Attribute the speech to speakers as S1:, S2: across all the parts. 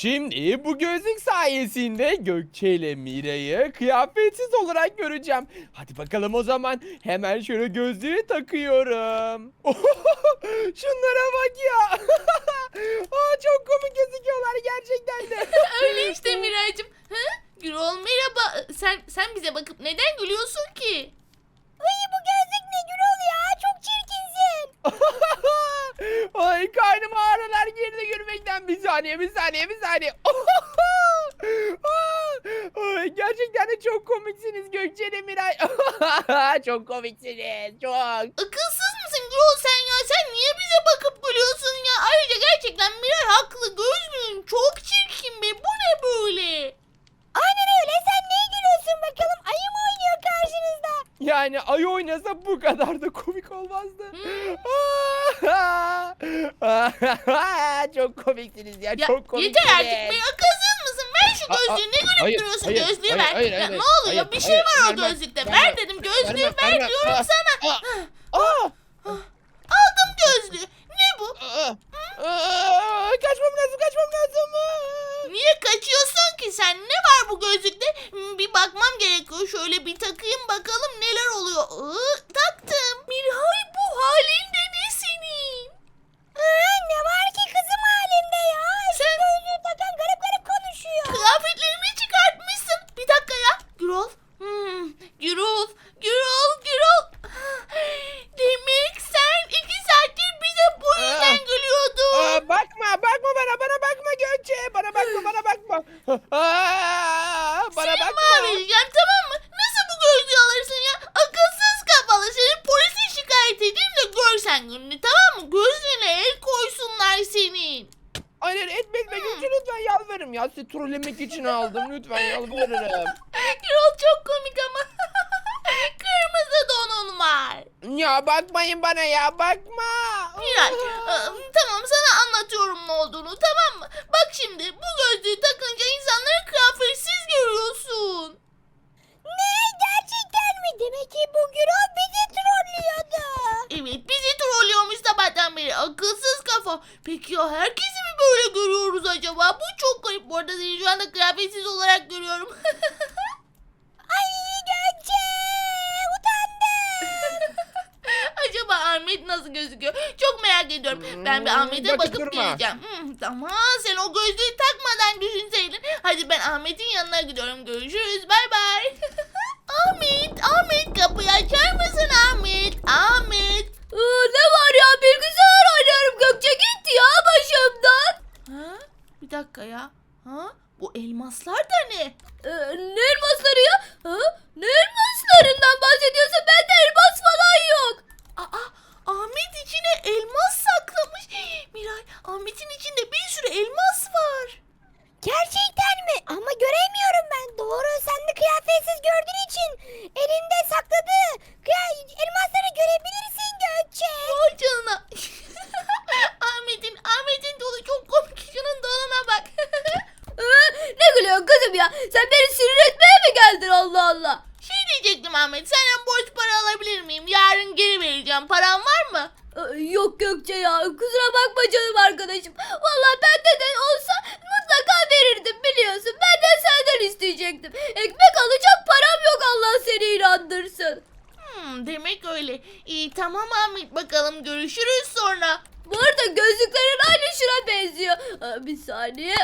S1: Şimdi bu gözlük sayesinde Gökçe ile Mira'yı kıyafetsiz olarak göreceğim. Hadi bakalım o zaman. Hemen şöyle gözlüğü takıyorum. Şunlara bak ya. Aa, çok komik gözüküyorlar gerçekten de.
S2: Öyle işte Miraycığım. Ha? Gürol merhaba. Sen sen bize bakıp neden gülüyorsun ki?
S3: Ay bu gözlük ne Gürol ya çok çirkinsin.
S1: Ay karnım ağrılar saniye bir saniye bir saniye. Gerçekten de çok komiksiniz Gökçe ile Miray. çok komiksiniz çok.
S2: Akılsız mısın Gürol sen ya? Sen niye bize bakıp gülüyorsun ya? Ayrıca gerçekten Miray haklı. Gözlüğün çok çirkin be. Bu ne böyle?
S3: Aynen öyle sen neye gülüyorsun bakalım ayı mı oynuyor karşınızda?
S1: Yani ayı oynasa bu kadar da komik olmazdı. çok komiksiniz ya,
S2: Ya
S1: çok komiksiniz.
S2: yeter artık be. Akılsız mısın? Ver şu gözlüğü. Ne gülüp
S1: hayır,
S2: duruyorsun?
S1: hayır,
S2: Gözlüğü
S1: hayır,
S2: ver.
S1: hayır,
S2: Ya
S1: hayır,
S2: ne oluyor?
S1: hayır,
S2: bir şey
S1: hayır,
S2: var o
S1: vermem,
S2: gözlükte.
S1: vermem,
S2: ver dedim. Gözlüğü
S1: vermem,
S2: ver
S1: vermem.
S2: diyorum
S1: Aa,
S2: sana.
S1: Aa, aa,
S2: Aldım gözlüğü. Ne bu?
S1: aa, aa, kaçmam lazım kaçmam lazım.
S2: Niye kaçıyorsun ki sen? Ne var bu gözlükte? Bir bakmam gerekiyor. Şöyle bir takayım bakalım neler oluyor. Iı, taktım. Mirhay bu halin de ne senin?
S3: Aa, ne var ki kızım halimde ya? Şu
S2: Sen-
S3: gözlüğü takan garip garip konuşuyor.
S2: Kıyafetlerimi çıkartmışsın. Bir dakika ya. Gürol. Hmm, Gürol. Gürol. Gürol. Demek sen iki saattir bize bu yüzden
S1: Aa.
S2: gülüyordun.
S1: Aa, bakma bakma bana bana bakma Gökçe bana bakma bana bakma. Aa, bana
S2: Seni
S1: bakma.
S2: mahvedeceğim tamam mı? Nasıl bu gözlüğü alırsın ya? Akılsız kafalı. Seni polise şikayet edeyim görsen gününü tamam mı? Gözlüğüne el koysunlar senin.
S1: Hayır etme etme Gökçe lütfen yalvarırım ya sizi trollemek için aldım lütfen yalvarırım.
S2: Gürol çok komik ama. Kırmızı donun var.
S1: Ya bakmayın bana ya bakma.
S2: Miray ıı, tamam sana anlatıyorum ne olduğunu tamam mı? Bak şimdi bu gözlüğü takınca insanları kıyafetsiz görüyorsun. Ya herkesi mi böyle görüyoruz acaba? Bu çok garip. Bu arada seni şu anda kıyafetsiz olarak görüyorum.
S3: Ay Gökçe utandım.
S2: acaba Ahmet nasıl gözüküyor? Çok merak ediyorum. Ben bir
S1: Hmm,
S2: Ahmet'e
S1: bakıp
S2: bakıp
S1: durma.
S2: geleceğim. Hmm, tamam sen o gözlüğü takmadan düşünseydin. Hadi ben Ahmet'in yanına gidiyorum. Görüşürüz. Bay bay. Ahmet, Ahmet kapıyı açar mısın Ahmet? Ahmet.
S3: ne var ya bilgisayar oynuyorum Gökçe gitti ya başımdan.
S2: Ha? Bir dakika ya. Ha? Bu elmaslar da ne?
S3: Ee, ne elmasları ya? Ha? Ne elmaslarından bahsediyorsun? Bende elmas falan yok.
S2: Aa, Ahmet içine elmas saklamış. Miray, Ahmet'in içinde bir sürü elmas var.
S3: Gerçekten mi? Ama göremiyorum ben. Doğru sen de kıyafetsiz gördüğün için elinde sakladığı kıya- elmasları görebilirsin Gökçe.
S2: Vay canına. Ahmet'in, Ahmet'in dolu çok komik. Şunun donuna bak.
S3: ne gülüyorsun kızım ya? Sen beni sinir etmeye mi geldin Allah Allah?
S2: şey diyecektim Ahmet. Senden borç para alabilir miyim? Yarın geri vereceğim. Paran var mı?
S3: Yok Gökçe ya kusura bakma canım arkadaşım. Vallahi bende de olsa mutlaka verirdim biliyorsun. Ben de senden isteyecektim. Ekmek alacak param yok Allah seni inandırsın.
S2: Hmm, demek öyle. İyi tamam Ahmet bakalım görüşürüz sonra.
S3: Bu arada gözlüklerin aynı şuna benziyor. Aa, Bir saniye.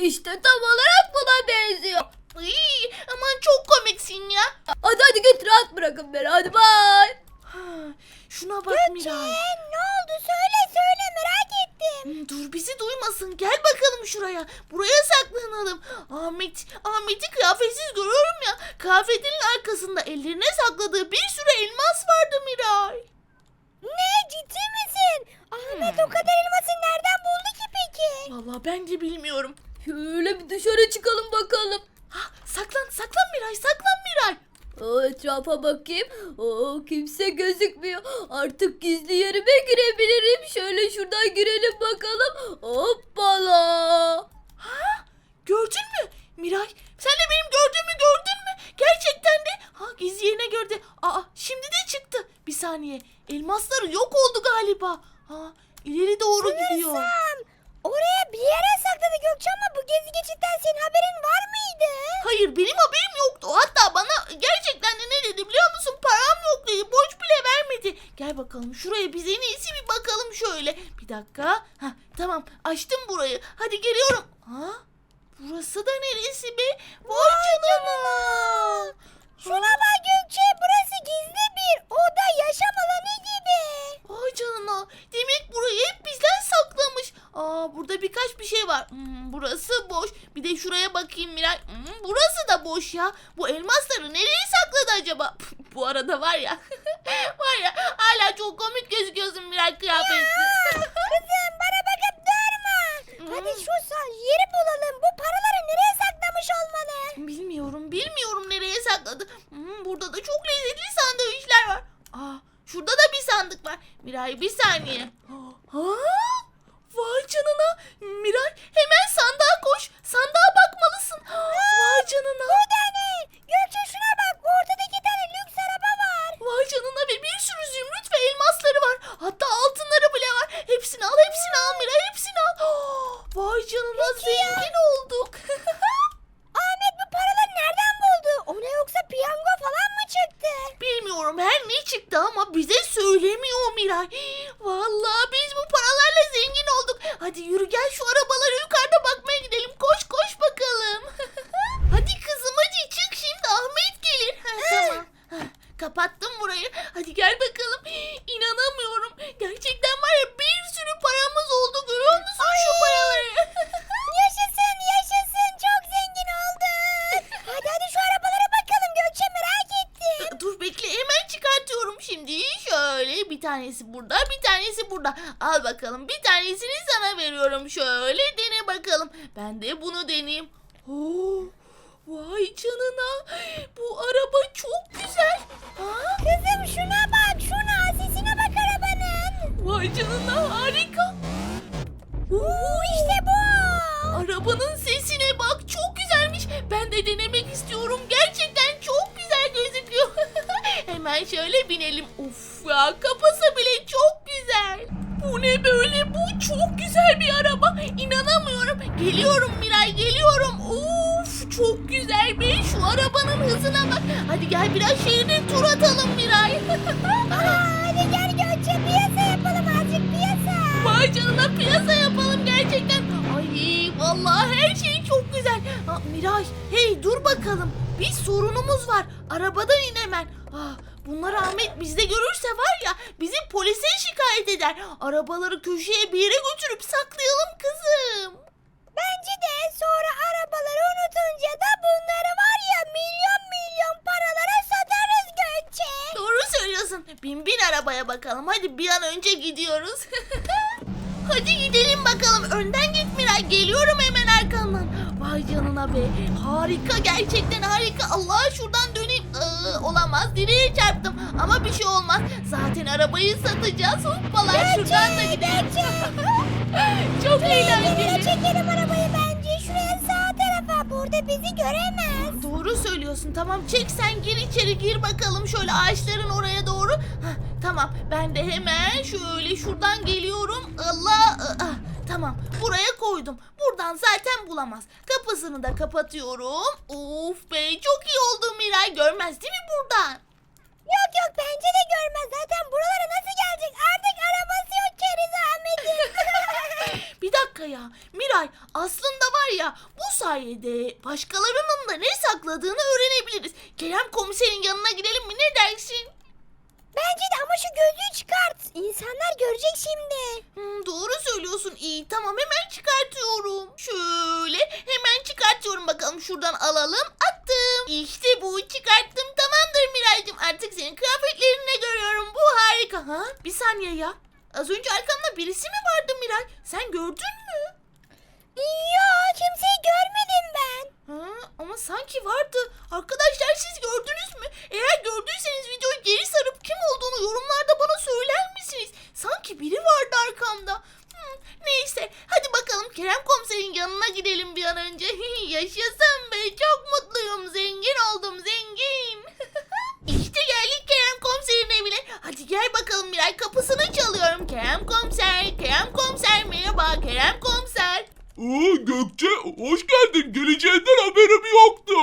S3: İşte tam olarak buna benziyor.
S2: İyi, aman çok komiksin ya.
S3: Hadi hadi git rahat bırakın beni hadi bay.
S2: Ha, Şuna bak Miray.
S3: ne oldu söyle söyle merak ettim.
S2: Hmm, Dur bizi duymasın. Gel bakalım şuraya. Buraya saklanalım. Ahmet, Ahmet'i kıyafetsiz görüyorum ya. Kıyafetinin arkasında ellerine sakladığı bir sürü elmas vardı Miray.
S3: Ne ciddi misin? Ahmet o kadar elması nereden buldu ki peki?
S2: Vallahi ben de bilmiyorum.
S3: Şöyle bir dışarı çıkalım bakalım.
S2: Ha, saklan, saklan Miray, saklan Miray.
S3: O etrafa bakayım. O kimse gözükmüyor. Artık gizli yerime girebilirim. Şöyle şuradan girelim bakalım. Hoppala.
S2: Gördün mü? Miray, sen de benim gördüğümü gördün mü? Gerçekten de. Ha, gizli yerine gördü. Aa, şimdi de çıktı. Bir saniye. Elmasları yok oldu galiba. Ha, ileri doğru gidiyor.
S3: Oraya bir yere sakladı Gökçe ama bu gezi geçitten senin haberin var mıydı?
S2: Hayır benim haberim yoktu. Hatta bana gerçekten de ne dedi biliyor musun? Param yok dedi. Borç bile vermedi. Gel bakalım şuraya biz en iyisi bir bakalım şöyle. Bir dakika. Ha tamam açtım burayı. Hadi geliyorum. Ha? Burası da neresi be? Vay canına.
S3: Şuna bak Gökçe burası gizli bir oda yaşam alanı gibi.
S2: Vay canına. Demek burayı hep bizden saklamış. Aa burada birkaç bir şey var. Hmm, burası boş. Bir de şuraya bakayım Miray. Hmm, burası da boş ya. Bu elmasları nereye sakladı acaba? Bu arada var ya. var ya hala çok komik gözüküyorsun Miray kıyafetsiz.
S3: Kızım bana durma. Hadi şu sa- yeri bulalım. Bu paraları nereye saklamış olmalı?
S2: Bilmiyorum bilmiyorum nereye sakladı. Hmm, burada da çok lezzetli sandviçler var. Aa, şurada da bir sandık var. Miray bir saniye. Ha? Vay canına. Miray hemen sandığa koş. Sandığa bakmalısın. Vay burada. Al bakalım bir tanesini sana veriyorum. Şöyle dene bakalım. Ben de bunu deneyeyim. Oo, vay canına. Bu araba çok güzel. Ha?
S3: Kızım şuna bak şuna sesine bak arabanın.
S2: Vay canına harika.
S3: Oo işte bu.
S2: Arabanın sesine bak çok güzelmiş. Ben de denemek istiyorum. Gerçekten. Hemen şöyle binelim. Uf ya kafası bile çok güzel. Bu ne böyle? Bu çok güzel bir araba. İnanamıyorum. Geliyorum Miray geliyorum. Uf çok güzel be. Şu arabanın hızına bak. Hadi gel biraz şehirde tur atalım Miray.
S3: Aa, hadi gel Gökçe piyasa yapalım azıcık piyasa.
S2: Vay canına piyasa yapalım gerçekten. Ay vallahi her şey çok güzel. Ha, Miray hey dur bakalım. Bir sorunumuz var. Arabadan in hemen. Ah, bunlar Ahmet bizde görürse var ya bizi polise şikayet eder. Arabaları köşeye bir yere götürüp saklayalım kızım.
S3: Bence de sonra arabaları unutunca da bunları var ya milyon milyon paralara satarız Gökçe.
S2: Doğru söylüyorsun. Bin bin arabaya bakalım. Hadi bir an önce gidiyoruz. Hadi gidelim bakalım. Önden git Miray. Geliyorum hemen arkandan. Vay canına be. Harika gerçekten harika. Allah şuradan döneyim. Ee, olamaz direğe çarptım. Ama bir şey olmaz. Zaten arabayı satacağız. Hoppala şuradan da gidelim. Çok eğlenceli.
S3: çekelim arabayı bence. Şuraya sağ tarafa. Burada bizi göremez.
S2: Doğru söylüyorsun. Tamam çek sen gir içeri gir bakalım şöyle ağaçların oraya doğru. Hah, tamam ben de hemen şöyle şuradan geliyorum. Allah ah, tamam buraya koydum. Buradan zaten bulamaz. Kapısını da kapatıyorum. Of be çok iyi oldu Miray görmez değil mi buradan?
S3: Yok yok bence de görmez. Zaten buralara nasıl gelecek? Artık arabası yok Keriz Ahmet'in.
S2: Bir dakika ya Miray aslında var ya bu sayede başkalarının da ne sakladığını öğrenebiliriz. Kerem komiserin yanına gidelim mi ne dersin?
S3: Bence de ama şu gözlüğü çıkart. İnsanlar görecek şimdi.
S2: Hmm, doğru söylüyorsun. İyi tamam hemen çıkartıyorum. Şöyle hemen çıkartıyorum bakalım şuradan alalım. Attım. İşte bu çıkarttım. Tamamdır Miraycığım. Artık senin kıyafetlerini görüyorum. Bu harika. Ha? Bir saniye ya. Az önce arkamda birisi mi vardı Miray? Sen gördün mü?
S3: Yok kimseyi görmedim ben.
S2: Ha, ama sanki vardı. Arkadaşlar siz gördünüz mü? Eğer gördüyseniz videoyu geri sarıp kim olduğunu yorumlarda bana söyler misiniz? Sanki biri vardı arkamda. Hmm, neyse hadi bakalım Kerem komiserin yanına gidelim bir an önce. Yaşasın be çok mutluyum zengin oldum zengin. işte geldik Kerem komiserin evine. Hadi gel bakalım Miray kapısını çalıyorum. Kerem komiser, Kerem komiser merhaba Kerem komiser.
S4: Aa, Gökçe hoş geldin. Geleceğinden haberim yoktu.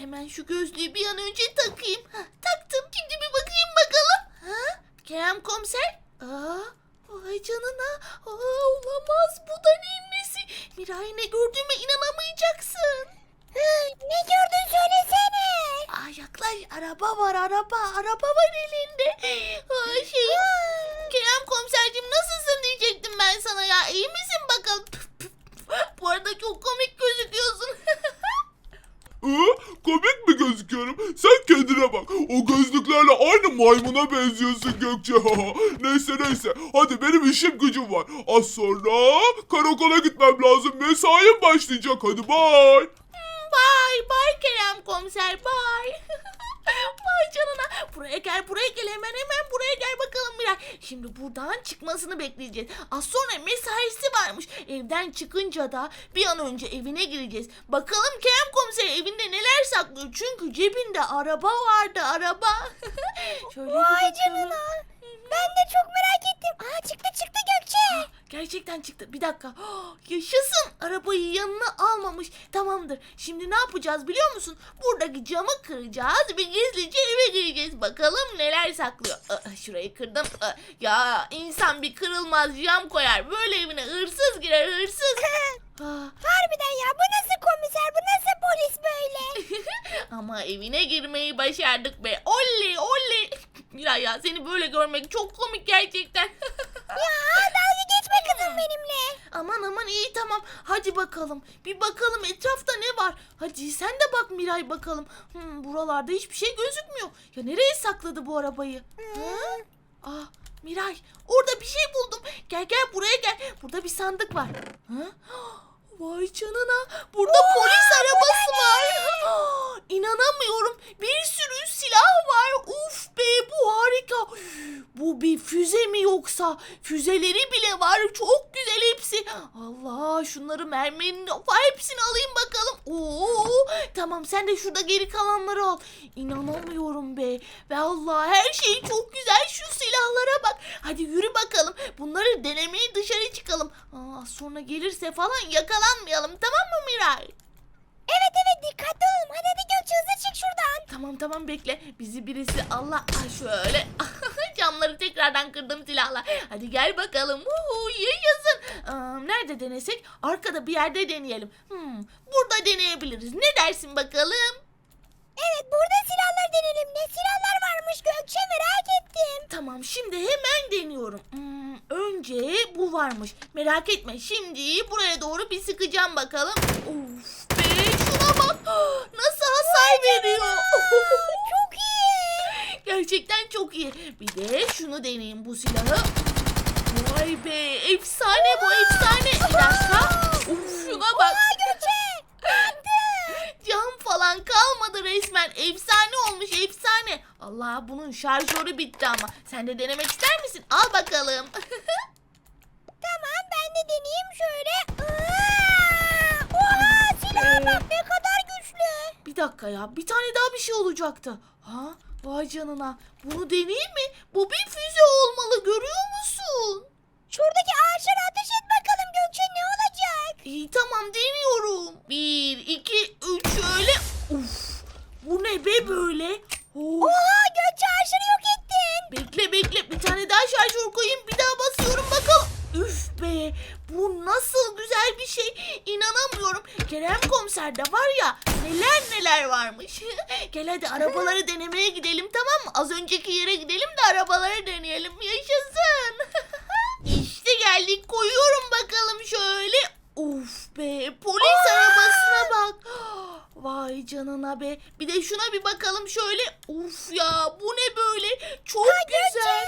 S2: Hemen şu gözlüğü bir an önce takayım. Hah, taktım. Şimdi bir bakayım bakalım. Ha? Kerem komiser. Aa, vay canına. Aa, olamaz. Bu da neyin nesi? Miray ne gördüğüme inanamayacaksın.
S3: ne gördün söylesene.
S2: Aa, yaklaş. Araba var araba. Araba var elinde. Aa, şey. Kerem komiserciğim nasılsın diyecektim ben sana ya. İyi misin bakalım? Bu arada çok komik gözüküyorsun.
S4: Ee, komik mi gözüküyorum? Sen kendine bak. O gözlüklerle aynı maymuna benziyorsun Gökçe. neyse neyse. Hadi benim işim gücüm var. Az sonra karakola gitmem lazım. Mesaim başlayacak. Hadi bay.
S2: Bye bye Kerem komiser bye. Vay canına. Buraya gel buraya gel hemen hemen buraya gel bakalım Miray. Şimdi buradan çıkmasını bekleyeceğiz. Az sonra mesaisi varmış. Evden çıkınca da bir an önce evine gireceğiz. Bakalım Kerem komiser evinde neler saklıyor. Çünkü cebinde araba vardı araba. Şöyle
S3: Vay canına. Ben de çok merak ettim. Aa çıktı çıktı Gökçe.
S2: Gerçekten çıktı. Bir dakika. Yaşasın. Arabayı yanına almamış. Tamamdır. Şimdi ne yapacağız biliyor musun? Buradaki camı kıracağız ve gizlice eve gireceğiz. Bakalım neler saklıyor. Aa, şurayı kırdım. Aa, ya insan bir kırılmaz cam koyar. Böyle evine hırsız girer hırsız. Aa,
S3: Harbiden ya bu nasıl komiser bu nasıl polis böyle?
S2: ama evine girmeyi başardık be. Oley oley. Miray ya seni böyle görmek çok komik gerçekten.
S3: ya benimle.
S2: Aman aman iyi tamam. Hadi bakalım. Bir bakalım etrafta ne var. Hadi sen de bak Miray bakalım. Hmm, buralarda hiçbir şey gözükmüyor. Ya nereye sakladı bu arabayı? Ha? Ah Miray orada bir şey buldum. Gel gel buraya gel. Burada bir sandık var. Ha? Vay canına. Burada polis arabası var. İnanamıyorum. Bir sürü silah var. Uf be bu harika. Bu bir füze yoksa? Füzeleri bile var. Çok güzel hepsi. Allah şunları merminin hepsini alayım bakalım. Oo, tamam sen de şurada geri kalanları al. İnanamıyorum be. Ve Allah her şey çok güzel. Şu silahlara bak. Hadi yürü bakalım. Bunları denemeye dışarı çıkalım. Aa, sonra gelirse falan yakalanmayalım. Tamam mı Miray?
S3: Evet evet dikkatli olun. Hadi hadi Gökçe hızlı çık şuradan.
S2: Tamam tamam bekle. Bizi birisi Allah Ay, şöyle camları tekrardan kırdım silahla. Hadi gel bakalım. Uhu, yaşasın. Aa, nerede denesek? Arkada bir yerde deneyelim. Hmm, burada deneyebiliriz. Ne dersin bakalım?
S3: Evet burada silahlar deneyelim. Ne silahlar varmış Gökçe merak ettim.
S2: Tamam şimdi hemen deniyorum. Hmm, önce bu varmış. Merak etme şimdi buraya doğru bir sıkacağım bakalım. Of be şuna bak. Nasıl hasar veriyor. Gerçekten çok iyi. Bir de şunu deneyeyim bu silahı. Vay be efsane bu efsane. Bir dakika. Uf şuna bak. Cam falan kalmadı resmen. Efsane olmuş efsane. Allah bunun şarjörü bitti ama. Sen de denemek ister misin? Al bakalım.
S3: Tamam ben de deneyeyim şöyle. Aa! Oha silaha bak ne kadar güçlü.
S2: bir dakika ya. Bir tane daha bir şey olacaktı. Ha? Vay canına. Bunu deneyeyim mi? Bu bir füze olmalı. Görüyor musun?
S3: Şuradaki ağaçlara ateş et bakalım Gökçe ne olacak?
S2: İyi tamam deniyorum. Bir, iki, üç şöyle. Uf. Bu ne be böyle? Of.
S3: Oha Gökçe ağaçları yok ettin.
S2: Bekle bekle bir tane daha şarjör koyayım bir daha basıyorum bakalım. Üf be bu nasıl güzel bir şey inanamıyorum. Kerem komiserde var ya neler neler varmış. Gel hadi arabaları denemeye gidelim tamam mı? Az önceki yere gidelim de arabaları deneyelim yaşasın. işte geldik koyuyorum bakalım şöyle. Uf be polis arabasına bak. Vay canına be. Bir de şuna bir bakalım şöyle. Uf ya bu ne böyle? Çok güzel.